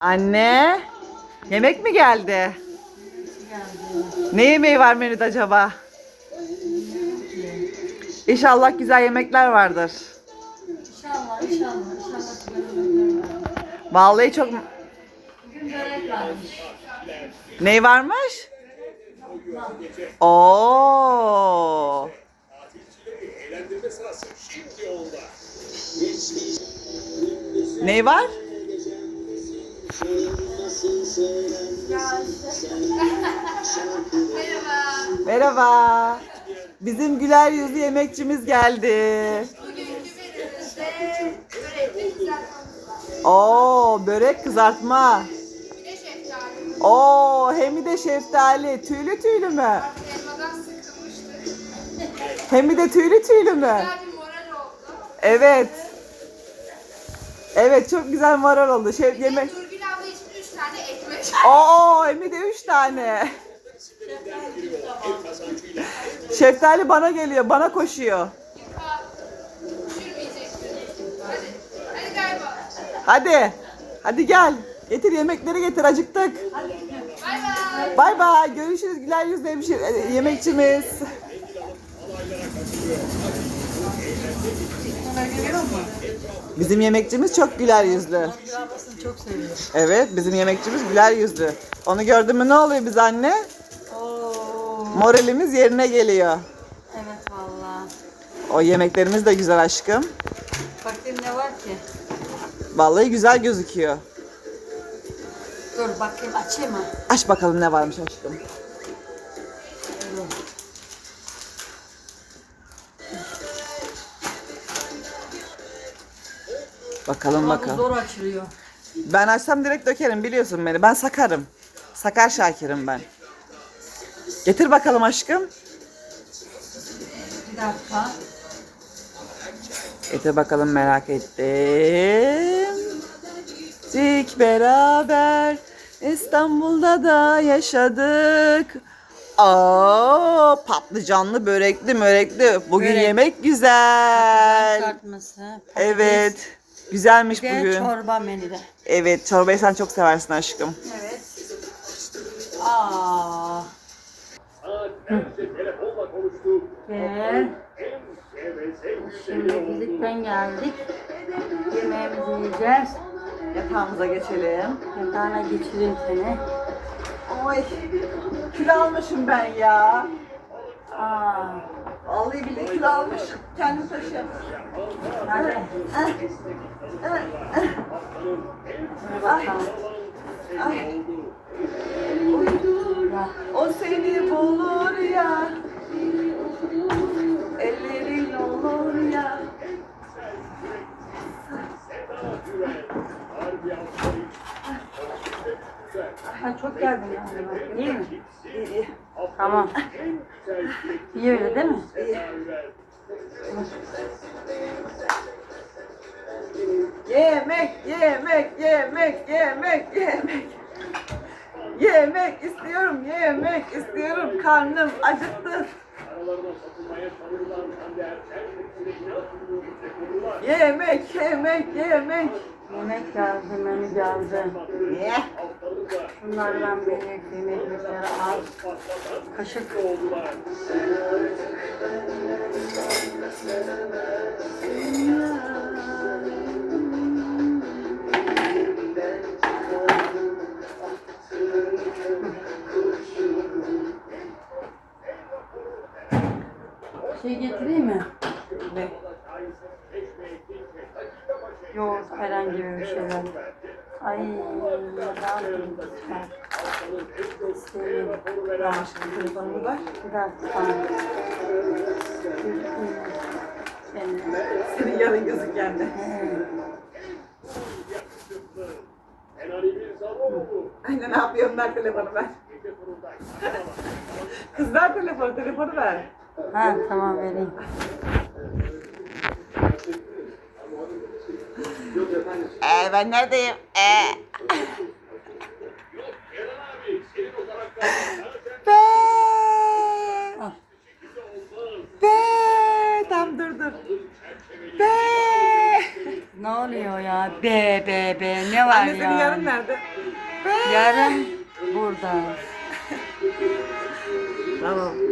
Anne, yemek mi geldi? Ne yemeği var menüde acaba? İnşallah güzel yemekler vardır. İnşallah, inşallah, inşallah Vallahi çok... Bugün börek varmış. Ney varmış? Oo. Ney var? İşte. Merhaba. Bizim güler yüzlü yemekçimiz geldi. Oo, börek kızartma. Oo, hem de şeftali. Tüylü tüylü mü? Hem de tüylü tüylü mü? Evet. Evet, çok güzel moral oldu. Şey, yemek. Oo, hem de üç tane. Şeftali bana geliyor, bana koşuyor. Hadi. Hadi gel. Getir yemekleri getir, acıktık. Bay bay. Bay bay. Görüşürüz güler yüzlü hemşire, yemekçimiz. Bizim yemekçimiz çok güler yüzlü. Çok seviyor. Evet, bizim yemekçimiz güler yüzlü. Onu gördün mü ne oluyor biz anne? Oo. Moralimiz yerine geliyor. Evet valla. O yemeklerimiz de güzel aşkım. Bakayım ne var ki? Vallahi güzel gözüküyor. Dur bakayım açayım mı? Aç bakalım ne varmış aşkım. Bakalım Ama bu bakalım. zor açılıyor. Ben açsam direkt dökerim biliyorsun beni. Ben sakarım. Sakar Şakir'im ben. Getir bakalım aşkım. Bir dakika. Getir bakalım merak ettim. Dik beraber İstanbul'da da yaşadık. Aa, patlıcanlı börekli mörekli. Bugün Börek. yemek güzel. Patates, Evet. Güzelmiş Bir de bugün. çorba menüde. Evet, çorbayı sen çok seversin aşkım. Evet. Aa. Evet, Şimdi fizikten geldik. Yemeğimizi yiyeceğiz. Yatağımıza geçelim. Yatağına geçireyim seni. Oy, kilo almışım ben ya. Aa. Vallahi bile kilo almışım. Kendim. Hadi bakalım. Ay, Ya. o seni bulur ya. Ellerin olur ya. Ha, çok geldin yani. İyi mi? İyi, iyi. Tamam. İyi öyle değil mi? Yemek, yemek, yemek, yemek, yemek. Yemek istiyorum, yemek istiyorum. Karnım acıktı. Yemek, yemek, yemek. Yemek geldi, menü geldi. Niye? Bunlardan büyük, yemek az. Kaşık. Şey getireyim mi? Ne? Yoğurt herhangi bir şeyler. Ay ne yapayım lütfen. Seveyim. Telefonumu ver. Bir dakika. Benim. Senin yarın gözüken de. Anne ne yapıyorsun? Ver telefonu ver. Kız ver telefonu, telefonu ver. Ha tamam vereyim. Ee, ben neredeyim? Ee. Be. Be. Tam dur dur. Be. Ne oluyor ya? Be be be ne var Anne ya? senin yarın nerede? nerede? Yarın burada. Tamam.